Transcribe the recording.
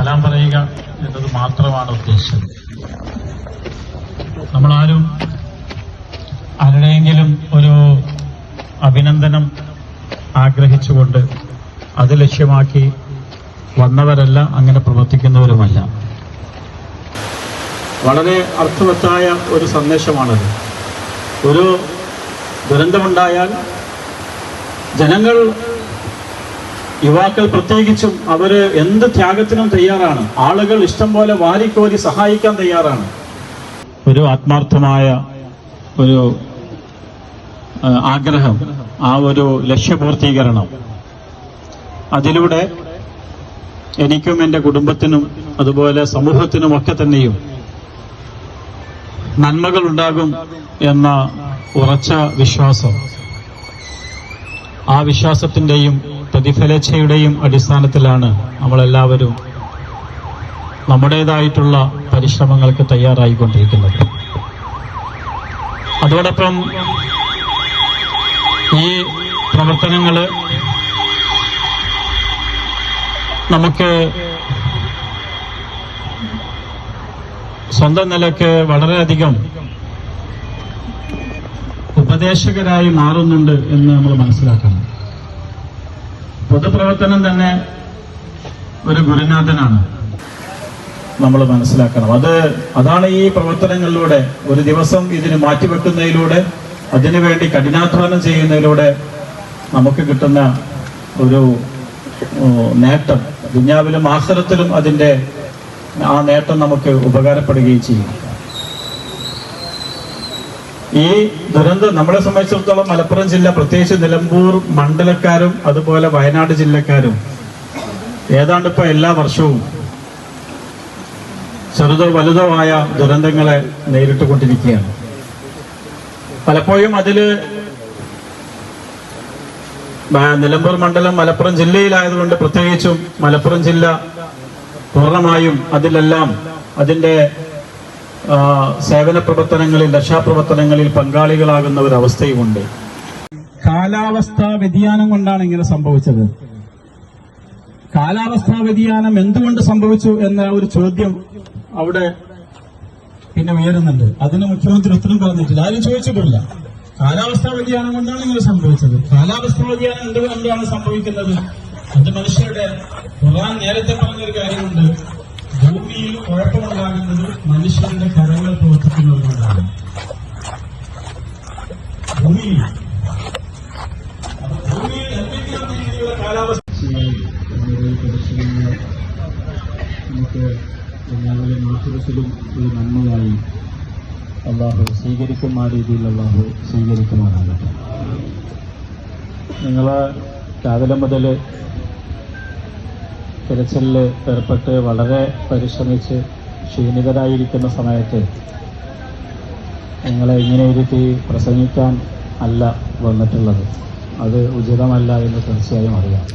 സലാം പറയുക എന്നത് മാത്രമാണ് ഉദ്ദേശം. നമ്മളാരും ആരുടെയെങ്കിലും ഒരു അഭിനന്ദനം ആഗ്രഹിച്ചുകൊണ്ട് അത് ലക്ഷ്യമാക്കി വന്നവരല്ല അങ്ങനെ പ്രവർത്തിക്കുന്നവരുമല്ല. വളരെ അർത്ഥവത്തായ ഒരു സന്ദേശമാണത്. ഒരു ദുരന്തമുണ്ടായാൽ ജനങ്ങൾ യുവാക്കൾ പ്രത്യേകിച്ചും അവർ എന്ത് ത്യാഗത്തിനും തയ്യാറാണ്. ആളുകൾ ഇഷ്ടം പോലെ വാരിക്കോരി സഹായിക്കാൻ തയ്യാറാണ്. ഒരു ആത്മാർത്ഥമായ ഒരു ആഗ്രഹം ആ ഒരു ലക്ഷ്യപൂർത്തീകരണം. അതിലൂടെ എനിക്കും എന്റെ കുടുംബത്തിനും അതുപോലെ സമൂഹത്തിനും ഒക്കെ തന്നെയും നന്മകൾ ഉണ്ടാകും എന്ന ഉറച്ച വിശ്വാസം. ആ വിശ്വാസത്തിന്റെയും പ്രതിഫലേച്ഛയുടെയും അടിസ്ഥാനത്തിലാണ് നമ്മളെല്ലാവരും നമ്മുടേതായിട്ടുള്ള പരിശ്രമങ്ങൾക്ക് തയ്യാറായിക്കൊണ്ടിരിക്കുന്നത്. അതോടൊപ്പം ഈ പ്രവർത്തനങ്ങൾ നമുക്ക് സ്വന്തം നിലയ്ക്ക് വളരെയധികം ഉപദേശകരായി മാറുന്നുണ്ട് എന്ന് നമ്മൾ മനസ്സിലാക്കണം. പൊതുപ്രവർത്തനം തന്നെ ഒരു ഗുരുനാഥനാണ്. നമ്മൾ മനസ്സിലാക്കണം. അത് അതാണ് ഈ പ്രവർത്തനങ്ങളിലൂടെ ഒരു ദിവസം ഇതിന് മാറ്റിവെക്കുന്നതിലൂടെ അതിനുവേണ്ടി കഠിനാധ്വാനം ചെയ്യുന്നതിലൂടെ നമുക്ക് കിട്ടുന്ന ഒരു നേട്ടം. ദുഞ്ഞാവിലും ആഹ്റത്തിലും അതിന്റെ ആ നേട്ടം നമുക്ക് ഉപകാരപ്പെടുകയും ചെയ്യും. ഈ ദുരന്തം നമ്മളെ സംബന്ധിച്ചിടത്തോളം മലപ്പുറം ജില്ല പ്രത്യേകിച്ച് നിലമ്പൂർ മണ്ഡലക്കാരും അതുപോലെ വയനാട് ജില്ലക്കാരും ഏതാണ്ട് ഇപ്പൊ എല്ലാ വർഷവും ചെറുതോ വലുതോ ആയ ദുരന്തങ്ങളെ നേരിട്ടുകൊണ്ടിരിക്കുകയാണ്. പലപ്പോഴും അതിൽ മ- നിലമ്പൂർ മണ്ഡലം മലപ്പുറം ജില്ലയിലായതുകൊണ്ട് പ്രത്യേകിച്ചും മലപ്പുറം ജില്ല പൂർണമായും അതിലെല്ലാം അതിന്റെ ആ, സേവന പ്രവർത്തനങ്ങളിൽ രക്ഷാപ്രവർത്തനങ്ങളിൽ പങ്കാളികളാകുന്ന ഒരു അവസ്ഥയുമുണ്ട്. കാലാവസ്ഥാ വ്യതിയാനം കൊണ്ടാണ് ഇങ്ങനെ സംഭവിച്ചത്. കാലാവസ്ഥാ വ്യതിയാനം എന്തുകൊണ്ട് സംഭവിച്ചു എന്ന ഒരു ചോദ്യം അവിടെ പിന്നെ ഉയരുന്നുണ്ട്. അതിന് മുഖ്യമന്ത്രി ഉത്തരം പറഞ്ഞിട്ടില്ല. ആരും ചോദിച്ചിട്ടില്ല കാലാവസ്ഥാ വ്യതിയാനം കൊണ്ടാണ് ഇങ്ങനെ സംഭവിച്ചത്. കാലാവസ്ഥാ വ്യതിയാനം എന്തുകൊണ്ടാണ് സംഭവിക്കുന്നത്? അത് മനുഷ്യരുടെ ഖുർആൻ നേരത്തെ പറഞ്ഞൊരു കാര്യമുണ്ട്. ഭൂമിയിൽ കുഴപ്പമുണ്ടാകുന്നത് മനുഷ്യന്റെ കരങ്ങൾ പ്രവർത്തിക്കുന്നതുകൊണ്ടാണ്. ഭൂമിയിൽ ഭൂമിയിൽ എന്തെങ്കിലും രീതിയിലുള്ള കാലാവസ്ഥ? നമുക്ക് ആഹൃത്തിലും ഒരു നന്മയായി അള്ളാഹു സ്വീകരിക്കുന്ന ആ രീതിയിൽ അള്ളാഹു സ്വീകരിക്കുമാറാകട്ടെ. നിങ്ങൾ രാവിലെ മുതൽ തിരച്ചിലിൽ ഏർപ്പെട്ട് വളരെ പരിശ്രമിച്ച് ക്ഷീണിതരായിരിക്കുന്ന സമയത്ത് നിങ്ങളെ ഇങ്ങനെ ഇരുത്തി പ്രസംഗിക്കാൻ അല്ല വന്നിട്ടുള്ളത്. അത് ഉചിതമല്ല എന്ന് തീർച്ചയായും അറിയാം.